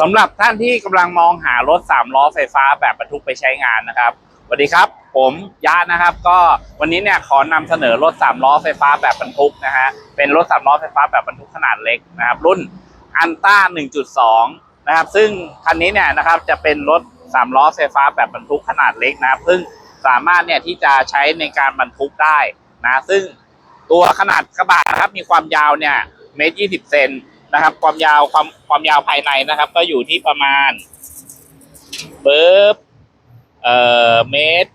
สำหรับท่านที่กำลังมองหารถสามล้อไฟฟ้าแบบบรรทุกไปใช้งานนะครับสวัสดีครับ ผมยะนะครับ ก็วันนี้เนี่ยขอนำเสนอรถสามล้อไฟฟ้าแบบบรรทุกนะฮะเป็นรถสามล้อไฟฟ้าแบบบรรทุกขนาดเล็กนะครับ รุ่นอันต้า1.2 นะครับ ซึ่งคันนี้เนี่ยนะครับจะเป็นรถสามล้อไฟฟ้าแบบบรรทุกขนาดเล็กนะครับซึ่งสามารถเนี่ยที่จะใช้ในการบรรทุกได้นะซึ่งตัวขนาดกระบะนะครับมีความยาวเนี่ยเมตรยี่สิบเซน นะครับ ความยาวความความยาวภายในนะครับ ก็อยู่ที่ประมาณปึ๊บเอ่อเมตร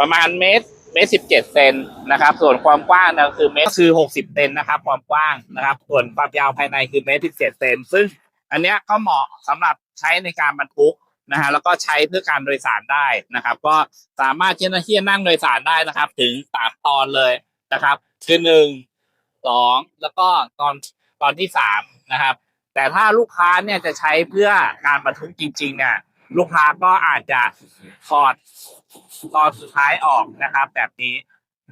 ประมาณเมตรเมตรสิบเจ็ดเซนนะครับ ส่วนความกว้างนะคือเมตรคือหกสิบเซนนะครับ ความกว้างนะครับ ส่วนความยาวภายในคือเมตรสิบเจ็ดเซนซึ่งอันเนี้ยก็เหมาะสำหรับใช้ในการบรรทุกนะฮะแล้วก็ใช้เพื่อการโดยสารได้นะครับ ก็สามารถที่จะนั่งโดยสารได้นะครับ ถึงสามตอนเลยนะครับ คือหนึ่งสองแล้วก็ตอน อนที่สามนะครับ แต่ถ้าลูกค้าเนี่ยจะใช้เพื่อการบรรทุกจริงๆเนี่ยลูกค้าก็อาจจะถอดตอนสุดท้ายออกนะครับ แบบนี้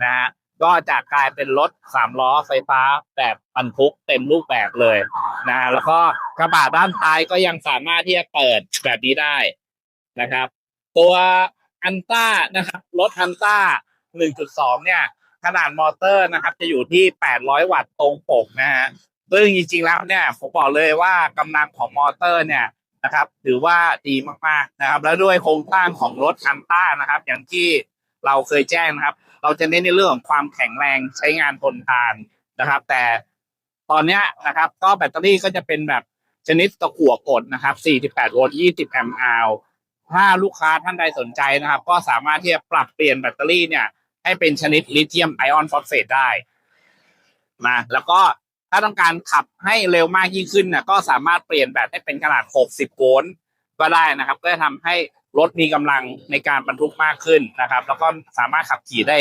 นะฮะก็จะกลายเป็นรถสามล้อไฟฟ้าแบบบรรทุกเต็มรูปแบบเลยนะแล้วก็กระบะด้านท้ายก็ยังสามารถที่จะเปิดแบบนี้ได้นะครับ ตัวอันต้านะครับรถอันต้า 1.2 เนี่ย ขนาดมอเตอร์นะครับ จะอยู่ที่ 800 วัตต์ตรงปกนะฮะ ซึ่งจริงๆแล้วเนี่ยผมบอกเลยว่ากำลังของมอเตอร์เนี่ยนะครับถือว่าดีมากๆนะครับ แล้วด้วยโครงสร้างของรถอันต้านะครับ อย่างที่เราเคยแจ้งนะครับ เราจะเน้นในเรื่องของความแข็งแรงใช้งานทนทานนะครับ แต่ตอนเนี้ยนะครับ ก็แบตเตอรี่ก็จะเป็นแบบชนิดตะกั่วกดนะครับ 48 โวลต์ 20 แอมป์อาวถ้าลูกค้าท่านใดสนใจนะครับ ก็สามารถที่จะปรับเปลี่ยนแบตเตอรี่เนี่ย ให้เป็นชนิดลิเธียมไอออนฟอสเฟตได้นะแล้วก็ ถ้าต้องการขับให้เร็วมากยิ่งขึ้นนี่ยก็สามารถเปลี่ยนแบตให้เป็นขนาด 60 โวลต์ก็ได้นะครับ ก็จะทำให้รถมีกำลังในการบรรทุกมากขึ้นนะครับ แล้วก็สามารถขับขี่ได้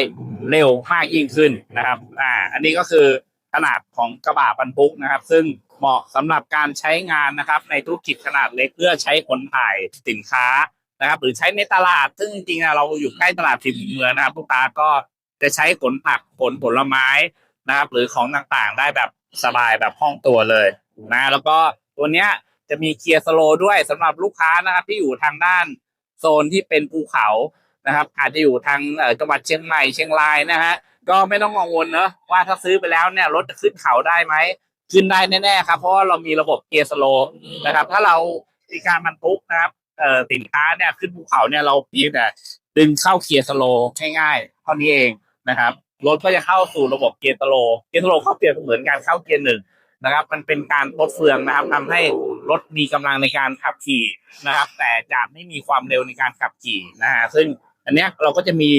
เร็วมากยิ่งขึ้นนะครับ อ่า อันนี้ก็คือขนาดของกระบะบรรทุกนะครับ ซึ่งเหมาะสำหรับการใช้งานนะครับ ในธุรกิจขนาดเล็กเพื่อใช้ขนถ่ายสินค้านะครับ หรือใช้ในตลาด ซึ่งจริงๆอะเราอยู่ใกล้ตลาดทิมเมืองนะครับลูกค้าก็จะใช้ขนผักขนผลไม้นะครับ หรือของต่างๆ ได้แบบ สบายแบบห้องตัวเลยนะแล้วก็ตัวเนี้ยจะมีเกียร์สโลด้วยสำหรับลูกค้านะครับที่อยู่ทางด้านโซนที่เป็นภูเขานะครับ อาจจะอยู่ทางเอ่อจังหวัดเชียงใหม่เชียงรายนะฮะก็ไม่ต้องกังวลเนอะว่าถ้าซื้อไปแล้วเนี่ยรถจะขึ้นเขาได้ไหมขึ้นได้แน่ๆครับเพราะว่าเรามีระบบเกียร์สโลนะครับ ถ้าเรามีการบรรทุกนะครับเอ่อสินค้าเนี่ยขึ้นภูเขาเนี่ยเราเพียงแต่ดึงเข้าเกียร์สโลง่ายๆเท่านี้เองนะครับ รถก็จะเข้าสู่ระบบเกียร์สโล เกียร์สโลเข้าเกียร์เหมือนการเข้าเกียร์หนึ่งนะครับ มันเป็นการลดเฟืองนะครับทำให้รถมีกำลังในการขับขี่นะครับ แต่จะไม่มีความเร็วในการขับขี่นะฮะซึ่งอันเนี้ยเราก็จะมี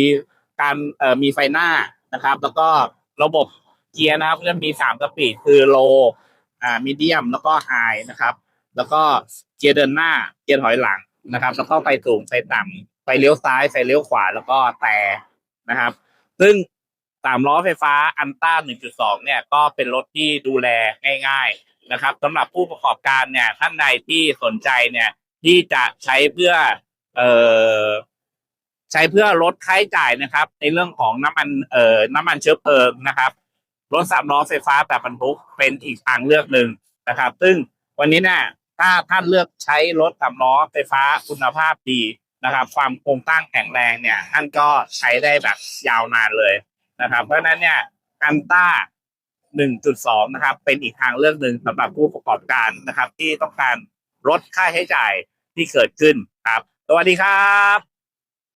การเอ่อมีไฟหน้านะครับ แล้วก็ระบบเกียร์นะครับก็จะมีสามสปีดคือโลอ่ามีเดียมแล้วก็ไฮนะครับ แล้วก็เกียร์เดินหน้าเกียร์ถอยหลังนะครับ แล้วก็ไฟสูงไฟต่ำไฟเลี้ยวซ้ายไฟเลี้ยวขวาแล้วก็แต่นะครับ ซึ่ง สามล้อไฟฟ้าอันต้า 1.2 เนี่ยก็เป็นรถที่ดูแลง่าย ๆนะครับสำหรับผู้ประกอบการเนี่ยท่านใดที่สนใจเนี่ยที่จะใช้เพื่อเอ่อใช้เพื่อลดค่าใช้จ่ายนะครับ ในเรื่องของน้ำมันเอ่อน้ำมันเชื้อเพลิงนะครับรถสามล้อไฟฟ้าแบบบรรทุกเป็นอีกทางเลือกหนึ่งนะครับ ซึ่งวันนี้เนี่ยถ้าท่านเลือกใช้รถสามล้อไฟฟ้าคุณภาพดีนะครับ ความโครงสร้งแข็งแรงเนี่ย ท่านก็ใช้ได้แบบยาวนานเลย นะครับ เพราะฉะนั้นเนี่ยกันต้า 1.2 นะครับ เป็นอีกทางเลือกหนึ่งสำหรับผู้ประกอบการนะครับ ที่ต้องการลดค่าใช้จ่ายที่เกิดขึ้นครับ สวัสดีครับ